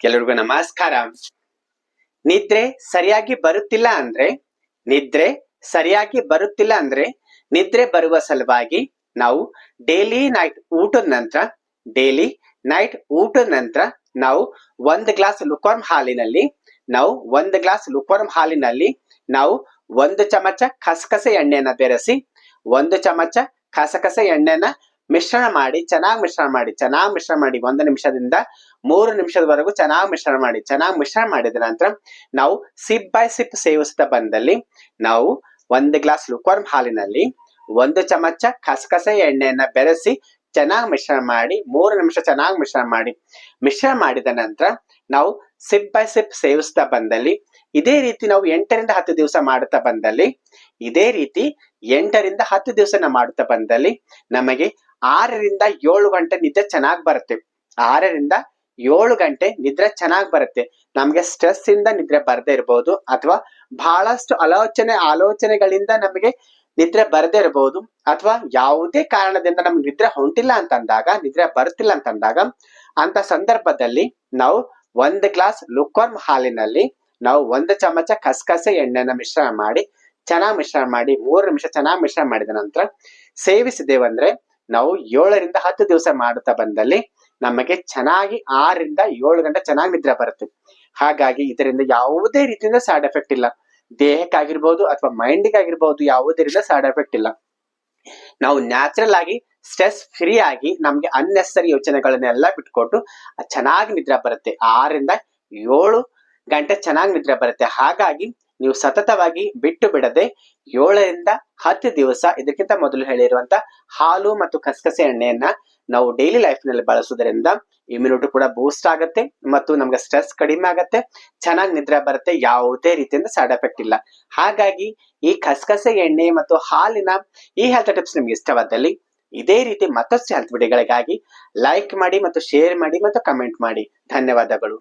ಕೆಲವ್ರಿಗೂ ನಮಸ್ಕಾರ. ನಿದ್ರೆ ಸರಿಯಾಗಿ ಬರುತ್ತಿಲ್ಲ ಅಂದ್ರೆ, ನಿದ್ರೆ ಸರಿಯಾಗಿ ಬರುತ್ತಿಲ್ಲ ಅಂದ್ರೆ, ನಿದ್ರೆ ಬರುವ ಸಲುವಾಗಿ ನಾವು ಡೈಲಿ ನೈಟ್ ಊಟದ ನಂತರ, ಡೈಲಿ ನೈಟ್ ಊಟದ ನಂತರ ನಾವು ಒಂದು ಗ್ಲಾಸ್ ಲುಕೋರ್ಮ್ ಹಾಲಿನಲ್ಲಿ, ನಾವು ಒಂದು ಗ್ಲಾಸ್ ಲುಕೋರ್ಮ್ ಹಾಲಿನಲ್ಲಿ ನಾವು ಒಂದು ಚಮಚ ಕಸಕಸೆ ಎಣ್ಣೆಯನ್ನ ಬೆರೆಸಿ, ಒಂದು ಚಮಚ ಕಸಕಸೆ ಎಣ್ಣೆನ ಮಿಶ್ರಣ ಮಾಡಿ, ಚೆನ್ನಾಗಿ ಮಿಶ್ರಣ ಮಾಡಿ, ಚೆನ್ನಾಗಿ ಮಿಶ್ರಣ ಮಾಡಿ ಒಂದು ನಿಮಿಷದಿಂದ ಮೂರು ನಿಮಿಷದವರೆಗೂ ಚೆನ್ನಾಗಿ ಮಿಶ್ರಣ ಮಾಡಿ, ಚೆನ್ನಾಗಿ ಮಿಶ್ರಣ ಮಾಡಿದ ನಂತರ ನಾವು ಸಿಪ್ ಬೈ ಸಿಪ್ ಸೇವಿಸ್ತಾ ಬಂದಲ್ಲಿ ನಾವು ಒಂದು ಗ್ಲಾಸ್ ಲುಕ್ವಾರ್ಮ್ ಹಾಲಿನಲ್ಲಿ ಒಂದು ಚಮಚ ಕಸಕಸೆ ಎಣ್ಣೆಯನ್ನ ಬೆರೆಸಿ ಚೆನ್ನಾಗಿ ಮಿಶ್ರಣ ಮಾಡಿ, ಮೂರು ನಿಮಿಷ ಚೆನ್ನಾಗಿ ಮಿಶ್ರಣ ಮಾಡಿ, ಮಿಶ್ರಣ ಮಾಡಿದ ನಂತರ ನಾವು ಸಿಪ್ ಬೈ ಸಿಪ್ ಸೇವಿಸ್ತಾ ಬಂದಲ್ಲಿ ಇದೇ ರೀತಿ ನಾವು ಎಂಟರಿಂದ ಹತ್ತು ದಿವಸ ಮಾಡುತ್ತಾ ಬಂದಲ್ಲಿ ಇದೇ ರೀತಿ ಎಂಟರಿಂದ ಹತ್ತು ದಿವಸ ಮಾಡುತ್ತಾ ಬಂದಲ್ಲಿ ನಮಗೆ ಆರರಿಂದ ಏಳು ಗಂಟೆ ನಿದ್ದೆ ಚೆನ್ನಾಗಿ ಬರುತ್ತೆ. ಆರರಿಂದ ಏಳು ಗಂಟೆ ನಿದ್ರೆ ಚೆನ್ನಾಗಿ ಬರುತ್ತೆ. ನಮ್ಗೆ ಸ್ಟ್ರೆಸ್ ಇಂದ ನಿದ್ರೆ ಬರದೇ ಇರಬಹುದು ಅಥವಾ ಬಹಳಷ್ಟು ಆಲೋಚನೆ, ಆಲೋಚನೆಗಳಿಂದ ನಮಗೆ ನಿದ್ರೆ ಬರದೇ ಇರಬಹುದು ಅಥವಾ ಯಾವುದೇ ಕಾರಣದಿಂದ ನಮ್ಗೆ ನಿದ್ರೆ ಹೊಂಟಿಲ್ಲ ಅಂತಂದಾಗ, ನಿದ್ರೆ ಬರ್ತಿಲ್ಲ ಅಂತಂದಾಗ, ಅಂತ ಸಂದರ್ಭದಲ್ಲಿ ನಾವು ಒಂದು ಗ್ಲಾಸ್ ಲುಕ್ವರ್ಮ್ ಹಾಲಿನಲ್ಲಿ ನಾವು ಒಂದು ಚಮಚ ಕಸಕಸೆ ಎಣ್ಣೆನ ಮಿಶ್ರಣ ಮಾಡಿ, ಚೆನ್ನಾಗಿ ಮಿಶ್ರಣ ಮಾಡಿ, ಮೂರು ನಿಮಿಷ ಚೆನ್ನಾಗಿ ಮಿಶ್ರಣ ಮಾಡಿದ ನಂತರ ಸೇವಿಸಿದೇವಂದ್ರೆ ನಾವು ಏಳರಿಂದ ಹತ್ತು ದಿವಸ ಮಾಡುತ್ತಾ ಬಂದಲ್ಲಿ ನಮಗೆ ಚೆನ್ನಾಗಿ ಆರರಿಂದ ಏಳು ಗಂಟೆ ಚೆನ್ನಾಗಿ ನಿದ್ರೆ ಬರುತ್ತೆ. ಹಾಗಾಗಿ ಇದರಿಂದ ಯಾವುದೇ ರೀತಿಯಿಂದ ಸೈಡ್ ಎಫೆಕ್ಟ್ ಇಲ್ಲ. ದೇಹಕ್ಕಾಗಿರ್ಬೋದು ಅಥವಾ ಮೈಂಡಿಗಾಗಿರ್ಬೋದು ಯಾವುದೇ ರೀತಿಯ ಸೈಡ್ ಎಫೆಕ್ಟ್ ಇಲ್ಲ. ನಾವು ನ್ಯಾಚುರಲ್ ಆಗಿ ಸ್ಟ್ರೆಸ್ ಫ್ರೀ ಆಗಿ ನಮ್ಗೆ ಅನ್ನೆಸರಿ ಯೋಚನೆಗಳನ್ನೆಲ್ಲ ಬಿಟ್ಕೊಟ್ಟು ಚೆನ್ನಾಗಿ ನಿದ್ರೆ ಬರುತ್ತೆ. ಆರರಿಂದ ಏಳು ಗಂಟೆ ಚೆನ್ನಾಗಿ ನಿದ್ರೆ ಬರುತ್ತೆ. ಹಾಗಾಗಿ ನೀವು ಸತತವಾಗಿ ಬಿಟ್ಟು ಬಿಡದೆ ಏಳರಿಂದ ಹತ್ತು ದಿವಸ ಇದಕ್ಕಿಂತ ಮೊದಲು ಹೇಳಿರುವಂತ ಹಾಲು ಮತ್ತು ಕಸಕಸೆ ಎಣ್ಣೆಯನ್ನ ನಾವು ಡೈಲಿ ಲೈಫ್ನಲ್ಲಿ ಬಳಸುವುದರಿಂದ ಇಮ್ಯುನಿಟಿ ಕೂಡ ಬೂಸ್ಟ್ ಆಗುತ್ತೆ ಮತ್ತು ನಮ್ಗೆ ಸ್ಟ್ರೆಸ್ ಕಡಿಮೆ ಆಗುತ್ತೆ. ಚೆನ್ನಾಗಿ ನಿದ್ರೆ ಬರುತ್ತೆ, ಯಾವುದೇ ರೀತಿಯಿಂದ ಸೈಡ್ ಎಫೆಕ್ಟ್ ಇಲ್ಲ. ಹಾಗಾಗಿ ಈ ಕಸಕಸೆ ಎಣ್ಣೆ ಮತ್ತು ಹಾಲಿನ ಈ ಹೆಲ್ತ್ ಟಿಪ್ಸ್ ನಿಮ್ಗೆ ಇಷ್ಟವಾದಲ್ಲಿ ಇದೇ ರೀತಿ ಮತ್ತಷ್ಟು ಹೆಲ್ತ್ ವಿಡಿಯೋಗಳಿಗಾಗಿ ಲೈಕ್ ಮಾಡಿ ಮತ್ತು ಶೇರ್ ಮಾಡಿ ಮತ್ತು ಕಮೆಂಟ್ ಮಾಡಿ. ಧನ್ಯವಾದಗಳು.